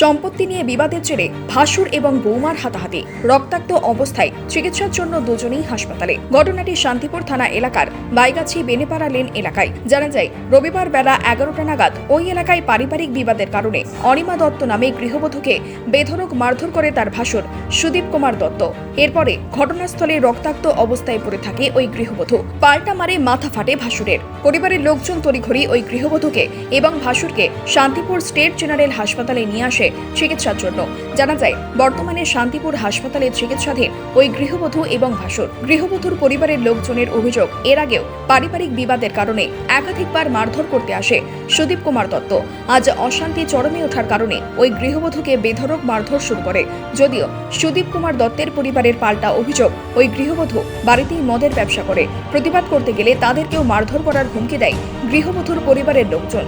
সম্পত্তি নিয়ে বিবাদের জেরে ভাসুর এবং বৌমার হাতাহাতি, রক্তাক্ত অবস্থায় চিকিৎসার জন্য দুজনেই হাসপাতালে। ঘটনাটি শান্তিপুর থানা এলাকার বাইগাছি বেনেপাড়া লেন এলাকায়। জানা যায়, রবিবার বেলা এগারোটা নাগাদ ওই এলাকায় পারিবারিক বিবাদের কারণে অনিমা দত্ত নামে গৃহবধূকে বেধরক মারধর করে তার ভাসুর সুদীপ কুমার দত্ত। এরপরে ঘটনাস্থলে রক্তাক্ত অবস্থায় পড়ে থাকে ওই গৃহবধূ। পাল্টা মারে মাথা ফাটে ভাসুরের। পরিবারের লোকজন তড়িঘড়ি ওই গৃহবধূকে এবং ভাসুরকে শান্তিপুর স্টেট জেনারেল হাসপাতালে নিয়ে আসে চিকিৎসার জন্য। জানা যায়, বর্তমানে শান্তিপুর হাসপাতালে চিকিৎসাধীন ওই গৃহবধূ এবং ভাসুর। গৃহবধূর পরিবারের লোকজনের অভিযোগ, এর আগেও পারিবারিক বিবাদের কারণে একাধিকবার মারধর করতে আসে সুদীপ কুমার দত্ত। আজ অশান্তি চরমে ওঠার কারণে ওই গৃহবধূকে বেধরক মারধর শুরু করে। যদিও সুদীপ কুমার দত্তের পরিবারের পাল্টা অভিযোগ, ওই গৃহবধূ বাড়িতেই মদের ব্যবসা করে। প্রতিবাদ করতে গেলে তাদেরকেও মারধর করার হুমকি দেয় গৃহবধূর পরিবারের লোকজন।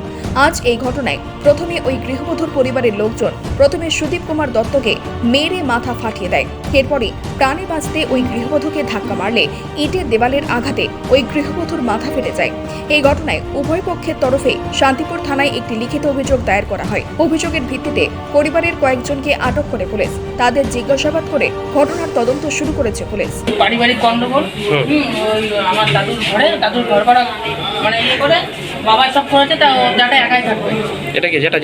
আজ এই ঘটনায় প্রথমে ওই গৃহবধূর পরিবারের লোকজন, প্রথমে সুদীপ কুমার দত্তকে মেরে মাথা ফাটিয়ে দেয়। এরপরে প্রাণে বাঁচতে ওই গৃহবধূকে ধাক্কা মারলে ইটের দেওয়ালের আঘাতে ওই গৃহবধূর মাথা ফেটে যায়। এই ঘটনায় উভয় পক্ষের তরফে শান্তিপুর থানায় একটি লিখিত অভিযোগ দায়ের করা হয়। অভিযোগের ভিত্তিতে পরিবারের কয়েকজনকে আটক করে পুলিশ। তাদের জিজ্ঞাসাবাদ করে ঘটনার তদন্ত শুরু করেছে পুলিশ। পারিবারিক গন্ডগোল। আমার দাদুর ঘরে দাদুর ঘর ভাড়া মানে ইয়ে করে বাবা সব করেছে তা দাদা একাই থাকবে। এটা কি যেটা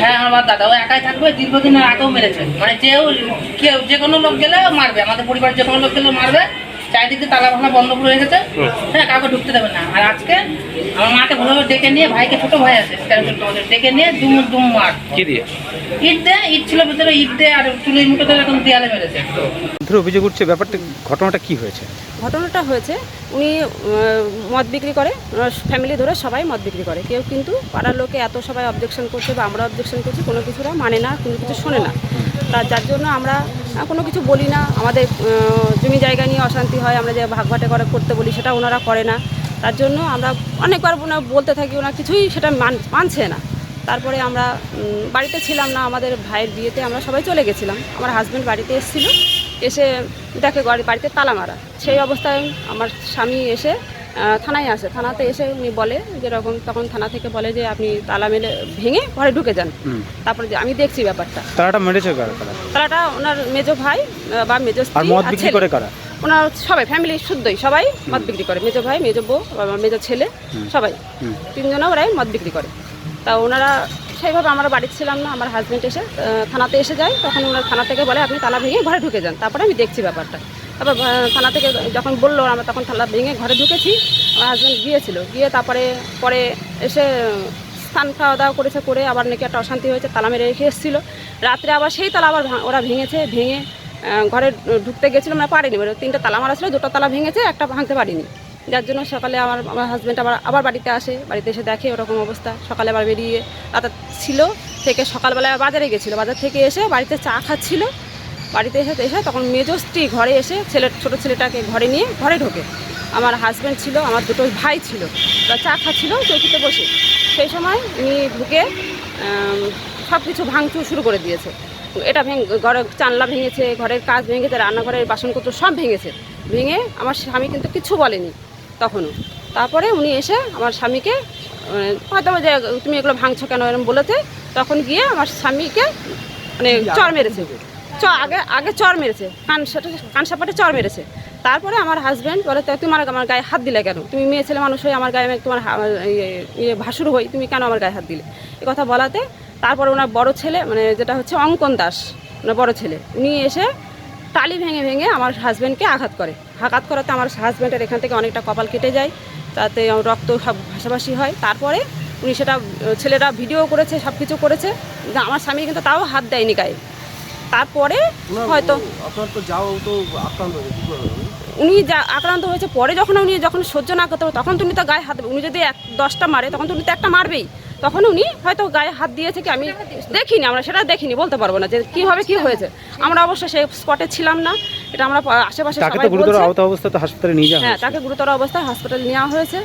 হ্যাঁ আমার দাদা ও একাই থাকবে দীর্ঘদিন আগেও মেরেছে। মানে যেও কেউ যে কোনো লোক গেলে মারবে আমাদের পরিবার যে কোনো লোক গেলে মারবে। চারিদিকে তালা ভাঙা বন্ধ করে রেখেছে হ্যাঁ কাউকে ঢুকতে দেবে না। আর আজকে আমার মাকে ভালোভাবে ডেকে নিয়ে ভাইকে ছোট ভাই আছে তেরো চোদ্দ বছর ডেকে নিয়ে দুম দুম মার। কি দিয়ে? ইট দে ইট ছিল ভিতরে ইট দে আর চুলের মুখে ধরে এখন দেয়ালে মেরেছে। অভিযোগ উঠছে ব্যাপারটা ঘটনাটা কি হয়েছে? ঘটনাটা হয়েছে উনি মদ বিক্রি করে ওনার ফ্যামিলি ধরে সবাই মদ বিক্রি করে। কেউ কিন্তু পাড়ার লোকে এত সবাই অবজেকশন করছে বা আমরা অবজেকশন করছি কোনো কিছুরা মানে না কোনো কিছু শোনে না। তা যার জন্য আমরা কোনো কিছু বলি না। আমাদের জমি জায়গা নিয়ে অশান্তি হয়, আমরা যে ভাগবাটে করে করতে বলি, সেটা ওনারা করে না। তার জন্য আমরা অনেকবার ওনার বলতে থাকি, ওনার কিছুই সেটা মান, মানছে না। তারপরে আমরা বাড়িতে ছিলাম না, আমাদের ভাইয়ের বিয়েতে আমরা সবাই চলে গেছিলাম। আমার হাজব্যান্ড বাড়িতে এসেছিল, এসে দেখে বাড়িতে তালা মারা। সেই অবস্থায় আমার স্বামী এসে থানায় আসে। থানাতে এসে উনি বলে যেরকম তখন থানা থেকে বলে যে আপনি তালা মেলে ভেঙে ঘরে ঢুকে যান। তারপরে যে আমি দেখছি ব্যাপারটা। তারাটা মেরেছে তালাটা ওনার মেজো ভাই বা মেজো স্ত্রী। করে কারা? ওনার সবাই ফ্যামিলি শুদ্ধই সবাই মদ বিক্রি করে। মেজো ভাই মেজো বউ মেজো ছেলে সবাই। তিনজনে ওরাই মদ বিক্রি করে। তা ওনারা সেইভাবে আমরা বাড়িতে ছিলাম না আমার হাজব্যান্ড এসে থানাতে এসে যায় তখন ওনার থানা থেকে বলে আপনি তালা ভেঙে ঘরে ঢুকে যান। তারপরে আমি দেখছি ব্যাপারটা। তারপর থানা থেকে যখন বলল, আমরা তখন তালা ভেঙে ঘরে ঢুকেছি। আমার হাজব্যান্ড গিয়েছিল। গিয়ে তারপরে, পরে এসে স্থান খাওয়া দাওয়া করেছে করে আবার নাকি একটা অশান্তি হয়েছে, তালা মেরে রেখে এসেছিল। রাত্রে আবার সেই তালা আবার ওরা ভেঙেছে, ভেঙে ঘরে ঢুকতে গেছিল আমরা পারিনি। এবার তিনটা তালা মারা ছিল, দুটো তালা ভেঙেছে, একটা ভাঙতে পারিনি। যার জন্য সকালে আমার আমার হাজব্যান্ড আবার আবার বাড়িতে আসে। বাড়িতে এসে দেখে ওরকম অবস্থা। সকালে আবার বেরিয়ে রাতে ছিল, থেকে সকালবেলা বাজারে গেছিল। বাজার থেকে এসে বাড়িতে চা খাচ্ছিল। বাড়িতে এসে এসে তখন মেজো স্ত্রী ঘরে এসে ছেলে ছোটো ছেলেটাকে ঘরে নিয়ে ঘরে ঢোকে। আমার হাজব্যান্ড ছিল আমার দুটো ভাই ছিল। ওরা চা খাচ্ছিল চৌকিতে বসে। সেই সময় উনি ঢুকে সব কিছু ভাঙচুর শুরু করে দিয়েছে। এটা ভেঙে ঘরের জানলা ভেঙেছে ঘরের কাজ ভেঙেছে রান্নাঘরের বাসনপত্র সব ভেঙেছে। ভেঙে আমার স্বামী কিন্তু কিচ্ছু বলেনি তখনও। তারপরে উনি এসে আমার স্বামীকে মানে, হয়তো যে তুমি এগুলো ভাঙছো কেন? এরকম বলেছে। তখন গিয়ে আমার স্বামীকে মানে চর মেরেছে। আগে আগে চর মেরেছে। কান কান সাপাটে চর মেরেছে। তারপরে আমার হাজব্যান্ড বলে, "তা তুমি আমার আমার গায়ে হাত দিলে কেন? তুমি মেয়ে ছেলে মানুষ হয়ে আমার গায়ে তোমার ইয়ে- ভাসুর হই তুমি কেন আমার গায়ে হাত দিলে? এ কথা বলাতে তারপরে ওনার বড় ছেলে মানে যেটা হচ্ছে অঙ্কন দাস, ওনার বড় ছেলে উনি এসে টালি ভেঙে ভেঙে আমার হাজব্যান্ডকে আঘাত করে। আঘাত করাতে আমার হাজব্যান্ডের এখান থেকে অনেকটা কপাল কেটে যায়, তাতে রক্ত সব ভাসাভাসি হয়। তারপরে উনি সেটা, ছেলেরা ভিডিও করেছে সব কিছু করেছে আমার স্বামী কিন্তু তাও হাত দেয়নি গায়ে। তারপরে হয়তো আপনার তো যাও তো আক্রান্ত হয়েছে কি করে হবে? উনি যা আক্রান্ত হয়েছে পরে যখন উনি যখন সহ্য না করতে তখন তো উনি তো গায়ে হাত উনি যদি এক দশটা মারে তখন তো উনি তো একটা মারবেই। তখন উনি হয়তো গায়ে হাত দিয়েছে কি আমি দেখিনি আমরা সেটা দেখিনি বলতে পারব না যে কীভাবে কি হয়েছে। আমরা অবশ্য সেই স্পটে ছিলাম না এটা আমরা আশেপাশে সবাই গুরুতর বলছে। তো হাসপাতালে নিয়ে যাওয়া হ্যাঁ তাকে গুরুতর অবস্থায় হাসপাতালে নেওয়া হয়েছে।